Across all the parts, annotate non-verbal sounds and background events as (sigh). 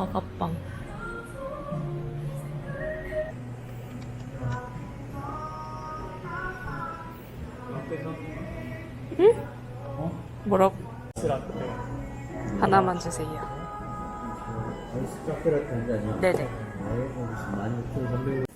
무화과빵. 응? 뭐라고? 하나만 주세요. 아이스? 네네. 아이고 무슨 16,300원 한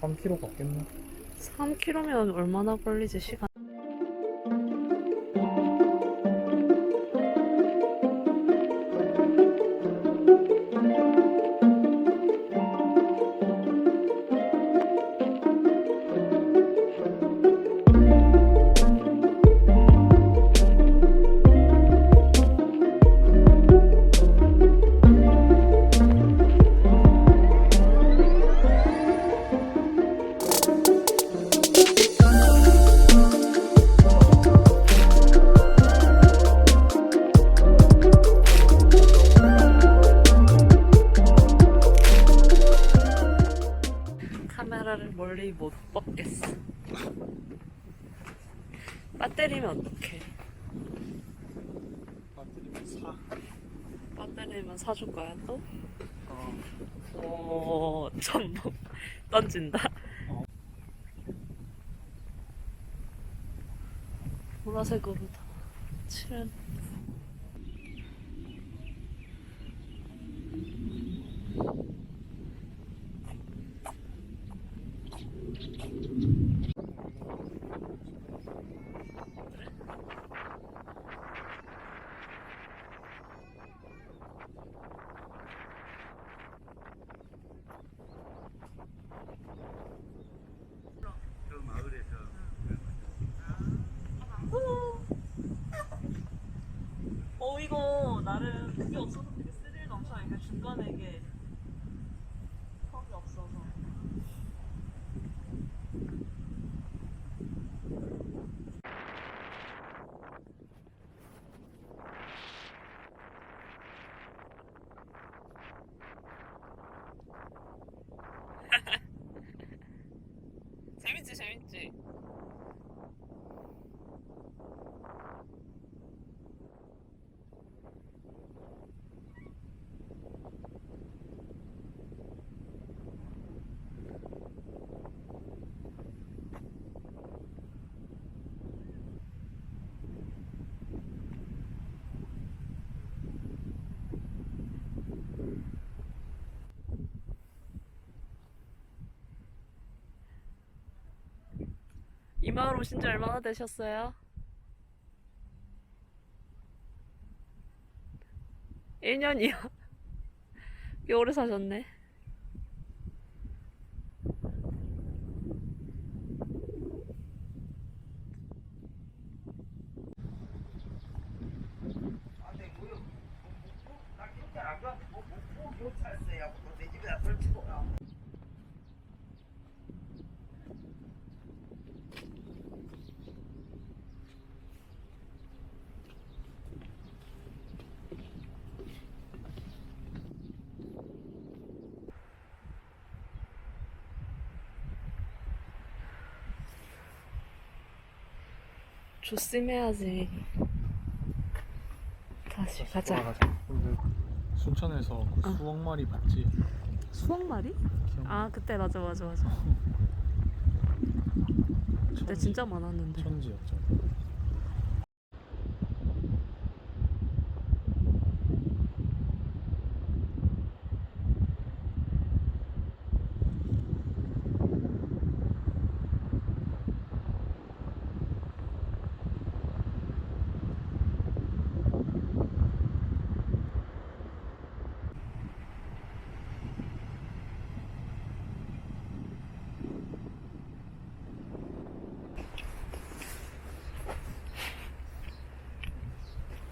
3kg 갔겠네. 3km면 얼마나 걸리지, 시간? 멀리 못 뻗겠어. 배터리면 어떡해? 배터리만 사. 배터리면 사줄 거야, 또? 어. 오, 전복 던진다. 보라색으로 다 칠한. 어 이거 그게 없어서 되게 스릴 넘쳐 이게 중간에 이게 턱이 없어서. (laughs) 재밌지 재밌지 오신 지 얼마나 되셨어요? 1년이요? 꽤 오래 사셨네. 조심해야지. 다시 가자. 돌아가자. 근데 순천에서 그 어. 수억 마리 봤지? 수억마리? 기억. 아 그때 맞아 맞아 맞아. (laughs) 그때 천지, 진짜 많았는데. 천지였잖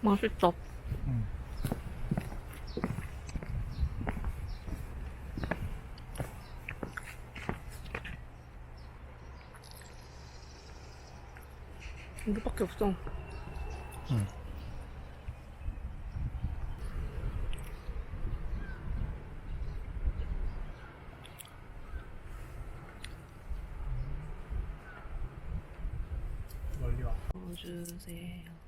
맛있다. 응. 이거밖에 없어. 응. 멀리 와. 주세요.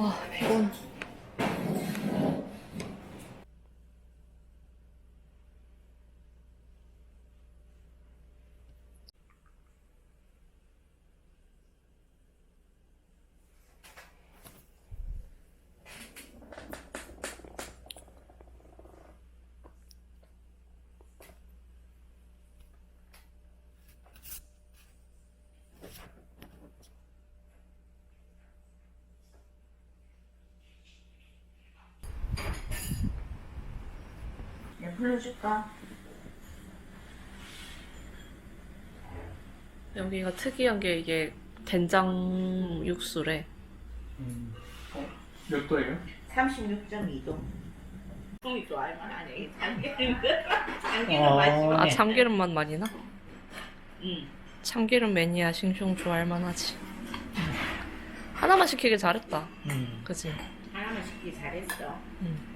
와, 피곤. 내가 불러줄까? 여기가 특이한 게 이게 된장 육수래. 음. 몇 도예요? 36.2도. 똥이 좋아할 만하네. 참기름, (laughs) 참기름 아. 맛있어. 아, 참기름만 많이 나? 응. 참기름 매니아 싱숑 좋아할 만하지. 하나만 시키길 잘했다. 음. 그치? 하나만 시키기 잘했어. 응.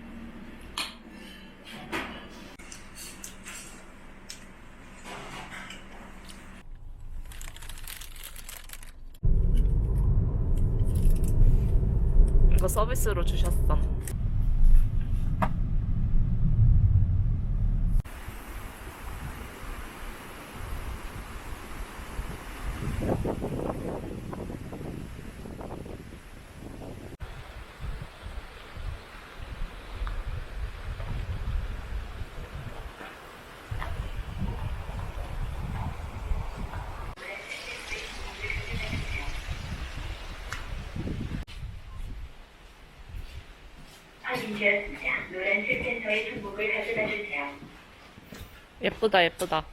서비스로 주셨어. 확인되었습니다. 노란 스펜서의 중복을 가져다 주세요. 예쁘다, 예쁘다.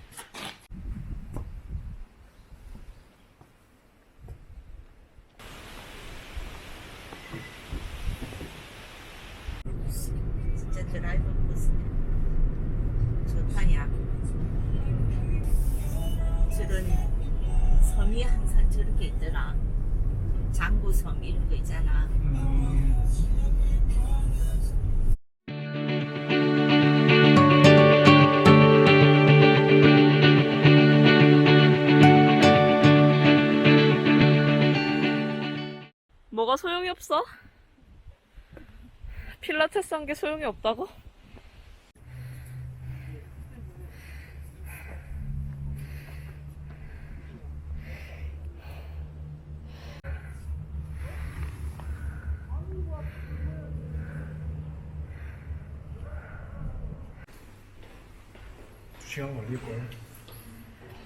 진짜 드라이브 버스네. 좋다 야. 저런 섬이 항상 저렇게 있더라. 장구섬 이런 거 있잖아. 음. 필라테스 한게 소용이 없다고? 두 시간 걸릴걸.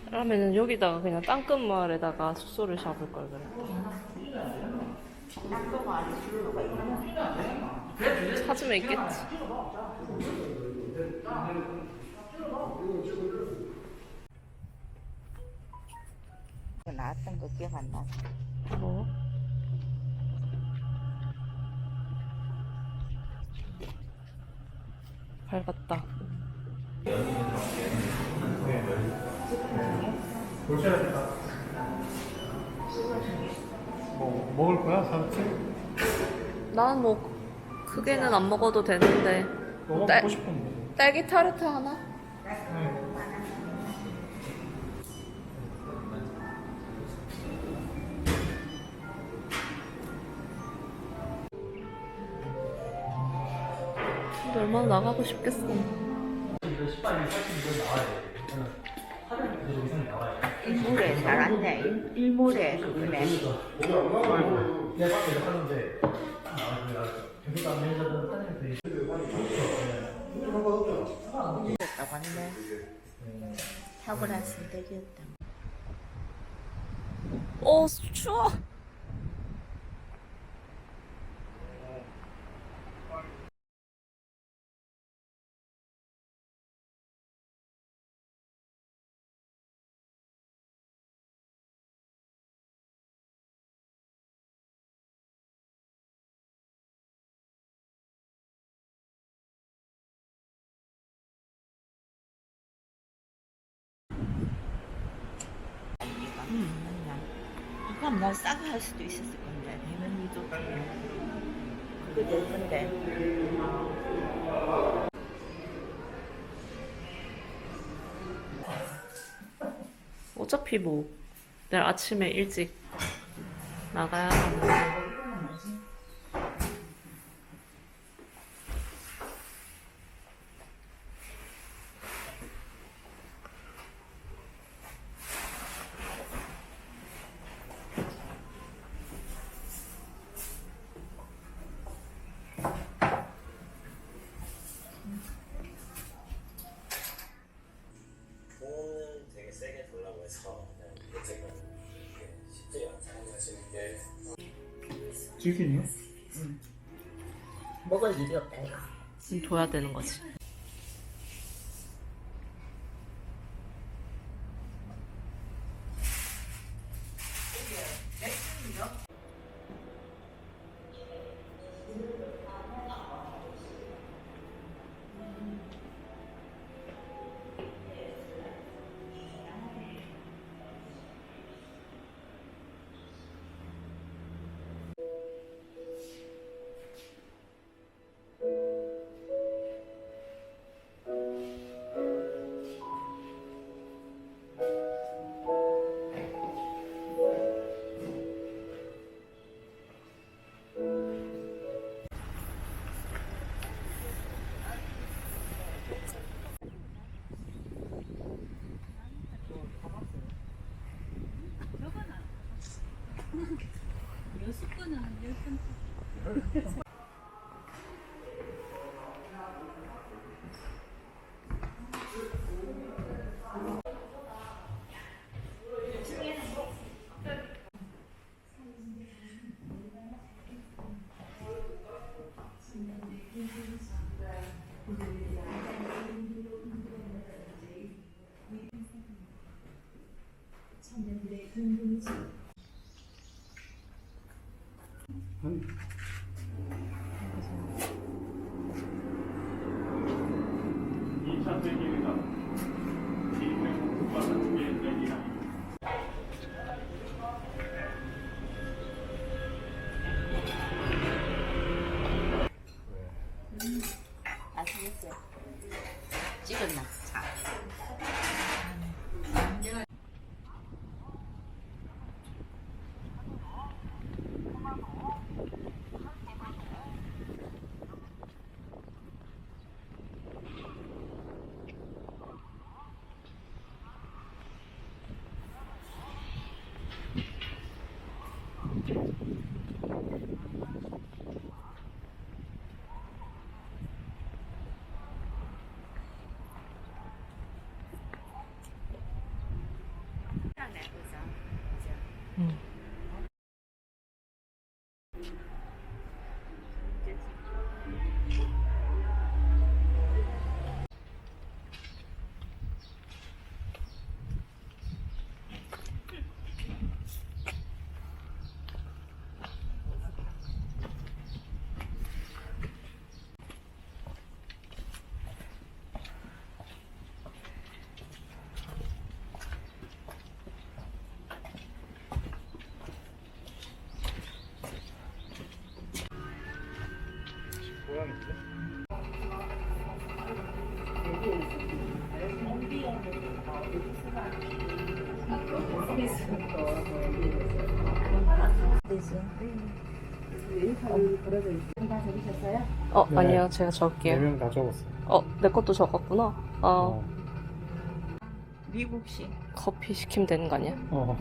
그러면은 여기다가 그냥 땅끝 마을에다가 숙소를 잡을 걸 그랬다. 찾으면 있겠지. 나왔던 거 기억 안 나. 뭐? 밝았다. 뭐 먹을 거야? 사르트? 난뭐 크게는 안 먹어도 되는데 먹어 먹고 딸- 싶은데. 딸기 타르트 하나? 네. 근데 얼마나 나가고 싶 겠어？이 노래？나 라는 일몰에 잘한다. 일몰에 맨. 오늘 어, 추워. 이거 뭐 싸게 할 수도 있었을 건데 대면이도 그거 될 건데 어차피 뭐 내일 아침에 일찍 나가야 하는데. 치킨이요? 먹을 일이 없다 이거. 좀 둬야 되는 거지. 고양인데? 되지. 어 아니요 제가 적을게요. 네명 다 적었어. 어 내 것도 적었구나. 어 어. 미국식. 커피 시키면 되는 거 아니야? 어.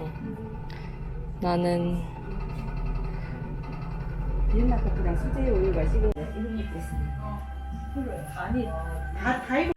나는 덴마크랑 수제 우유가 지금 이런 입고 있습니다. 아니 다 달고. 써?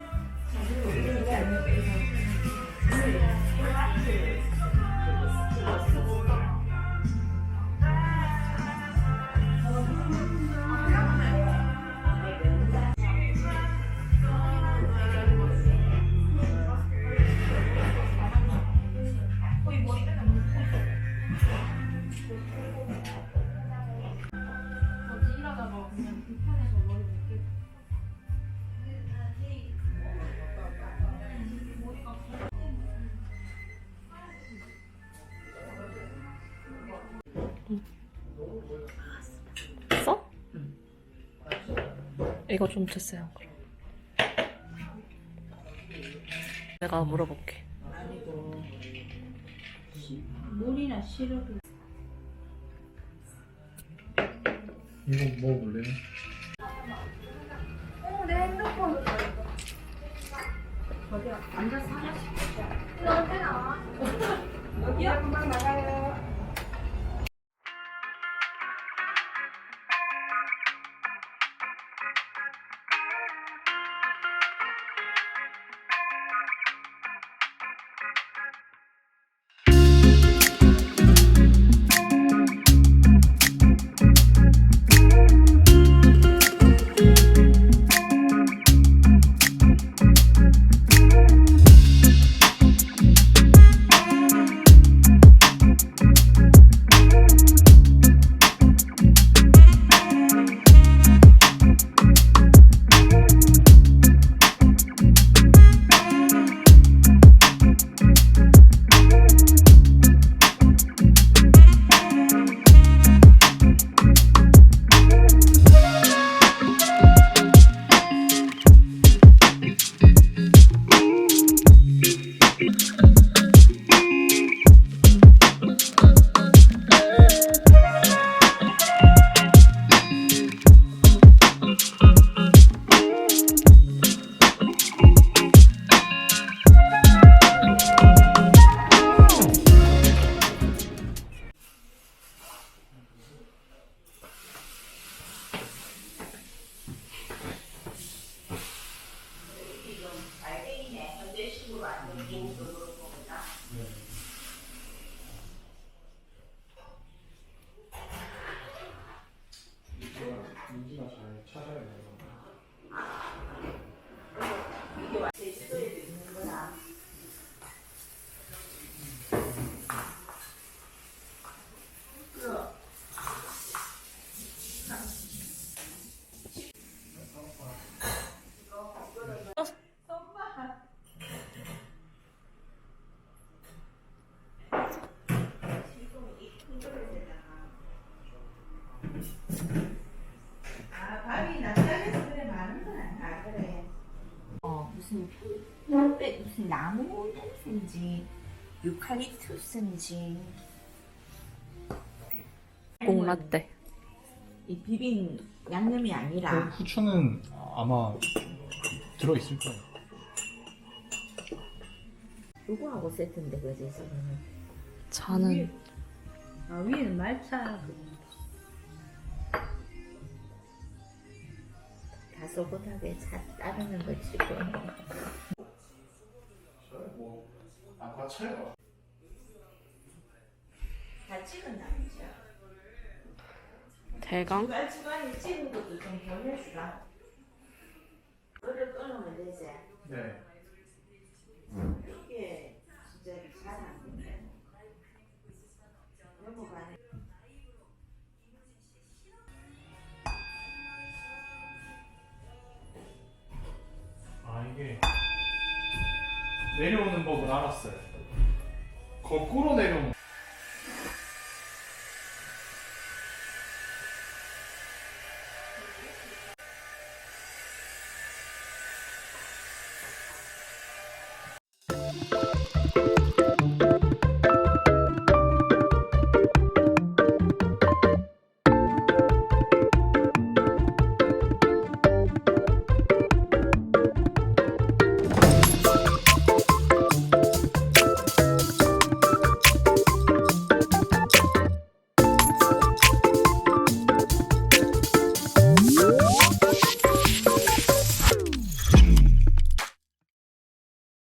이거 좀 드세요. 그럼. 내가 물어볼게. 아니고 물이나 시럽이 이거 먹어볼래요? 민지가 냄새인지 유칼립투스인지. 꼭 라떼. 이 비빔 양념이 그 아니라. 후추는 아마 들어있을 거예요. 요거하고 세트인데 그지 지금 차는 아 위에는 말차 다소곳하게 차 따르는 거 치고 뭐, 아까 차요. 다 찍은 남자 대강? 주간 주간에 찍은 것도 좀 보내주라 그걸 끊으면 되지 네. 이게 진짜 잘안 된다 넘어가네 아 이게 내려오는 법은 알았어요. 거꾸로 내려오는.